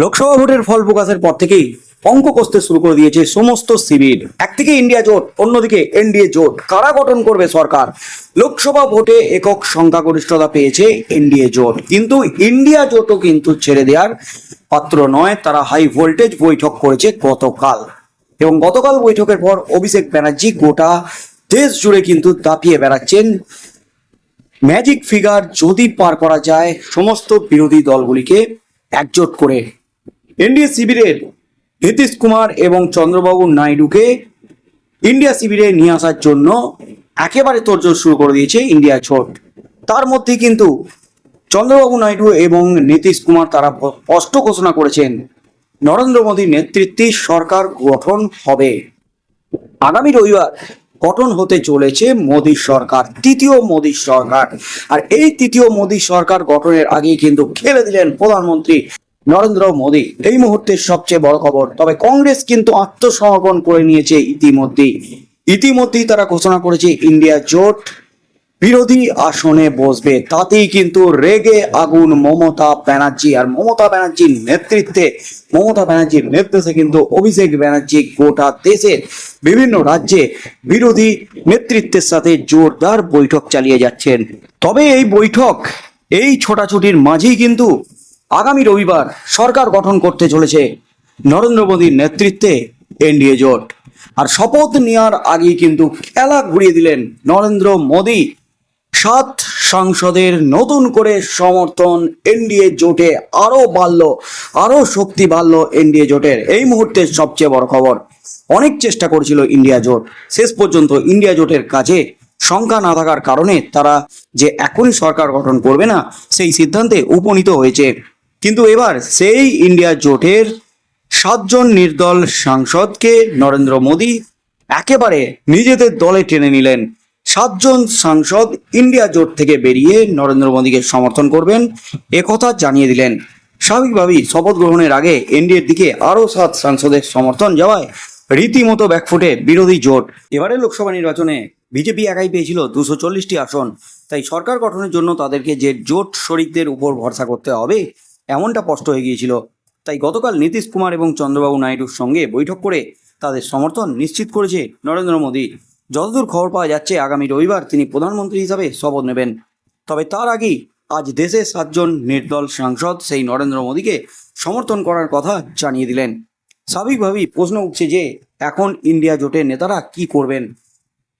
লোকসভা ভোটের ফল প্রকাশের পর থেকেই অঙ্ক কষতে শুরু করে দিয়েছে সমস্ত শিবির। একদিকে ইন্ডিয়া জোট, অন্যদিকে এনডিএ জোট। কারা গঠন করবে সরকার? লোকসভা ভোটে একক সংখ্যাগরিষ্ঠতা পেয়েছে এনডিএ জোট। কিন্তু ইন্ডিয়া জোটও কিন্তু ছেড়ে দেওয়ার পাত্র নয়। তারা হাই ভোল্টেজ বৈঠক করেছে গতকাল। এবং গতকাল বৈঠকের পর অভিষেক ব্যানার্জি গোটা দেশ জুড়ে কিন্তু দাপিয়ে বেড়াচ্ছেন। ম্যাজিক ফিগার যদি পার করা যায়, সমস্ত বিরোধী দলগুলিকে একজোট করে এনডিএ শিবিরের নীতিশ কুমার এবং চন্দ্রবাবু নাইডুকে ইন্ডিয়া শিবিরে নিয়ে আসার জন্য একেবারে তোড়জোড় শুরু করে দিয়েছে ইন্ডিয়া জোট। তার মধ্যে কিন্তু চন্দ্রবাবু নাইডু এবং নীতিশ কুমার তারা স্পষ্ট ঘোষণা করেছেন, নরেন্দ্র মোদীর নেতৃত্বে সরকার গঠন হবে। আগামী রবিবার গঠন হতে চলেছে মোদী সরকার, তৃতীয় মোদী সরকার। আর এই তৃতীয় মোদী সরকার গঠনের আগেই কিন্তু খেলে দিলেন প্রধানমন্ত্রী নরেন্দ্র মোদী। এই মুহূর্তের সবচেয়ে বড় খবর, তবে কংগ্রেস কিন্তু আত্মসমর্পণ করে নিয়েছে ইতিমধ্যেই। ইতিমধ্যেই তারা ঘোষণা করেছে, ইন্ডিয়া জোট বিরোধী আসনে বসবে। তাতেই কিন্তু রেগে আগুন মমতা ব্যানার্জি। আর মমতা ব্যানার্জির নেতৃত্বে, মমতা ব্যানার্জির নেতৃত্বে কিন্তু অভিষেক ব্যানার্জি গোটা দেশের বিভিন্ন রাজ্যে বিরোধী নেতৃত্বের সাথে জোরদার বৈঠক চালিয়ে যাচ্ছেন। তবে এই বৈঠক, এই ছোটাছুটির মাঝেই কিন্তু আগামী রবিবার সরকার গঠন করতে চলেছে নরেন্দ্র মোদীর নেতৃত্বে এনডিএ জোট। আর শপথ নেওয়ার আগেই কিন্তু খেলা ঘুরিয়ে দিলেন নরেন্দ্র মোদী। সাত সাংসদের নতুন করে সমর্থন এনডিএ জোটে আরও বাড়ল আরও শক্তি বাড়ল এনডিএ জোটের। এই মুহূর্তের সবচেয়ে বড় খবর, অনেক চেষ্টা করেছিল ইন্ডিয়া জোট। শেষ পর্যন্ত ইন্ডিয়া জোটের কাছে সংখ্যা না থাকার কারণে তারা যে এখনই সরকার গঠন করবে না, সেই সিদ্ধান্তে উপনীত হয়েছে। কিন্তু এবার সেই ইন্ডিয়া জোটের সাতজন নির্দল সাংসদকে নরেন্দ্র মোদী একেবারে নিজেদের দলে টেনে নিলেন। সাতজন সাংসদ ইন্ডিয়া জোট থেকে বেরিয়ে নরেন্দ্র মোদীকে সমর্থন করবেন একথা জানিয়ে দিলেন। স্বাভাবিকভাবেই শপথ গ্রহণের আগে এনডিএর দিকে আরও সাত সাংসদের সমর্থন যাওয়ায় রীতিমতো ব্যাকফুটে বিরোধী জোট। এবারে লোকসভা নির্বাচনে বিজেপি একাই পেয়েছিল দুশো চল্লিশটি আসন, তাই সরকার গঠনের জন্য তাদেরকে যে জোট শরিকদের উপর ভরসা করতে হবে এমনটা স্পষ্ট হয়ে গিয়েছিল। তাই গতকাল নীতিশ কুমার এবং চন্দ্রবাবু নাইডুর সঙ্গে বৈঠক করে তাদের সমর্থন নিশ্চিত করেছে নরেন্দ্র মোদী। যতদূর খবর পাওয়া যাচ্ছে, আগামী রবিবার তিনি প্রধানমন্ত্রী হিসাবে শপথ নেবেন। তবে তার আগেই আজ দেশে সাতজন নির্দল সাংসদ সেই নরেন্দ্র মোদীকে সমর্থন করার কথা জানিয়ে দিলেন। স্বাভাবিকভাবেই প্রশ্ন উঠছে যে, এখন ইন্ডিয়া জোটের নেতারা কি করবেন?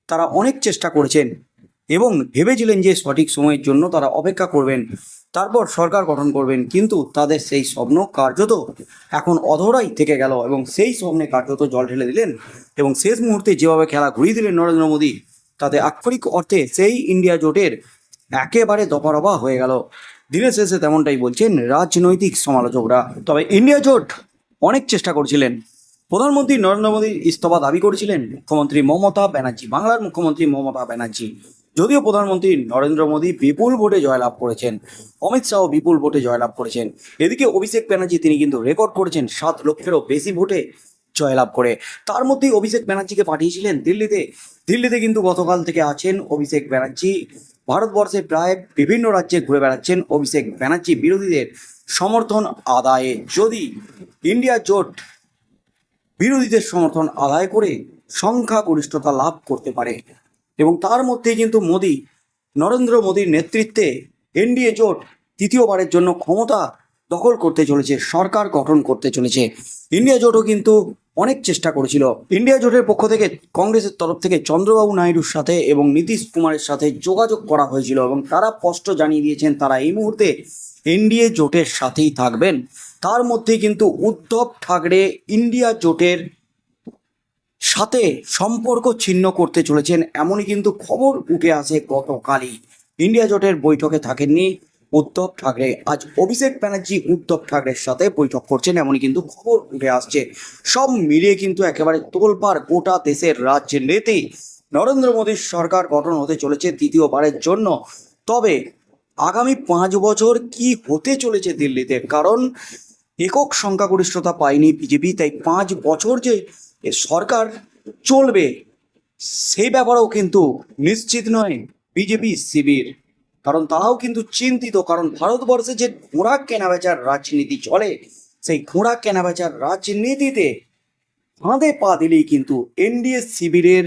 তারা অনেক চেষ্টা করেছেন। এবং ভেবেছিলেন যে সঠিক সময়ের জন্য তারা অপেক্ষা করবেন, তারপর সরকার গঠন করবেন, কিন্তু তাদের সেই স্বপ্ন কার্যত এখন অধরাই থেকে গেল এবং সেই স্বপ্নে কার্যত জল ঢেলে দিলেন এবং শেষ মুহূর্তে যেভাবে খেলা ঘুরিয়ে দিলেন নরেন্দ্র মোদী, তাতে আক্ষরিক অর্থে সেই ইন্ডিয়া জোটের একেবারে দফারফা হয়ে গেল। দিনের শেষে তেমনটাই বলছেন রাজনৈতিক সমালোচকরা। তবে ইন্ডিয়া জোট অনেক চেষ্টা করছিলেন। প্রধানমন্ত্রী নরেন্দ্র মোদীর ইস্তফা দাবি করেছিলেন, মুখ্যমন্ত্রী মমতা ব্যানার্জি, বাংলার মুখ্যমন্ত্রী মমতা ব্যানার্জি। যদিও প্রধানমন্ত্রী নরেন্দ্র মোদী বিপুল ভোটে জয়লাভ করেছেন। অমিত শাহ বিপুল ভোটে জয়লাভ করেছেন। এদিকে অভিষেক ব্যানার্জি তিনি কিন্তু রেকর্ড করেছেন সাত লক্ষেরও বেশি ভোটে জয়লাভ করে। তার মধ্যেই অভিষেক ব্যানার্জিকে পাঠিয়েছিলেন দিল্লিতে। দিল্লিতে কিন্তু গতকাল থেকে আছেন অভিষেক ব্যানার্জি। ভারতবর্ষে প্রায় বিভিন্ন রাজ্যে ঘুরে বেড়াচ্ছেন অভিষেক ব্যানার্জি বিরোধীদের সমর্থন আদায়ে। যদি ইন্ডিয়া জোট বিরোধীদের সমর্থন আদায় করে সংখ্যাগরিষ্ঠতা লাভ করতে পারে। এবং তার মধ্যেই কিন্তু মোদী, নরেন্দ্র মোদীর নেতৃত্বে এনডিএ জোট তৃতীয়বারের জন্য ক্ষমতা দখল করতে চলেছে, সরকার গঠন করতে চলেছে। ইন্ডিয়া জোটও কিন্তু অনেক চেষ্টা করেছিল। ইন্ডিয়া জোটের পক্ষ থেকে কংগ্রেসের তরফ থেকে চন্দ্রবাবু নাইডুর সাথে এবং নীতিশ কুমারের সাথে যোগাযোগ করা হয়েছিল এবং তারা স্পষ্ট জানিয়ে দিয়েছেন তারা এই মুহূর্তে এনডিএ জোটের সাথেই থাকবেন। তার মধ্যে কিন্তু উদ্ধব ঠাকরে ইন্ডিয়া জোটের সাথে সম্পর্ক ছিন্ন করতে চলেছেন এমনই কিন্তু খবর উঠে আসে গতকালই। ইন্ডিয়া জোটের বৈঠকে থাকেননি উদ্ধব ঠাকরে। আজ অভিষেক ব্যানার্জি উদ্ধব ঠাকরের সাথে বৈঠক করছেন এমনই কিন্তু খবর উঠে আসছে। সব মিলিয়ে কিন্তু একেবারে তোলপাড় গোটা দেশের রাজনীতি নরেন্দ্র মোদীর সরকার গঠন হতে চলেছে দ্বিতীয়বারের জন্য। তবে আগামী পাঁচ বছর কি হতে চলেছে দিল্লিতে? কারণ একক সংখ্যাগরিষ্ঠতা পায়নি বিজেপি, তাই পাঁচ বছর যে সরকার চলবে। সেই ব্যাপারেও কিন্তু নিশ্চিত নয় বিজেপি শিবির। কারণ তারাও কিন্তু চিন্তিত, কারণ ভারতবর্ষে যে ঘোড়া কেনাবেচার রাজনীতি চলে, সেই ঘোড়া কেনাবেচার রাজনীতিতে ফাঁদে পা দিলেই কিন্তু এনডিএ শিবিরের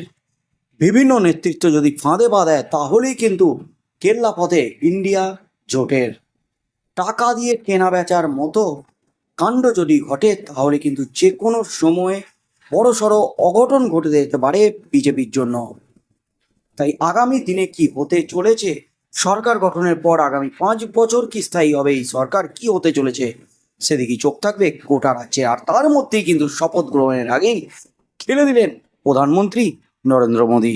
বিভিন্ন নেতৃত্ব যদি ফাঁদে পা দেয়, তাহলেই কিন্তু কেল্লা পথে ইন্ডিয়া জোটের। টাকা দিয়ে কেনাবেচার মতো কাণ্ড যদি ঘটে, তাহলে কিন্তু যে কোনো সময়ে বড় সড়ো অঘটন ঘটে যেতে পারে বিজেপির জন্য। তাই আগামী দিনে কি হতে চলেছে? সরকার গঠনের পর আগামী পাঁচ বছর কি স্থায়ী হবে? এই সরকার কি হতে চলেছে? সেদিকে চোখ থাকবে গোটা রাজ্যে। আর তার মধ্যেই কিন্তু শপথ গ্রহণের আগেই খেলে দিলেন প্রধানমন্ত্রী নরেন্দ্র মোদী।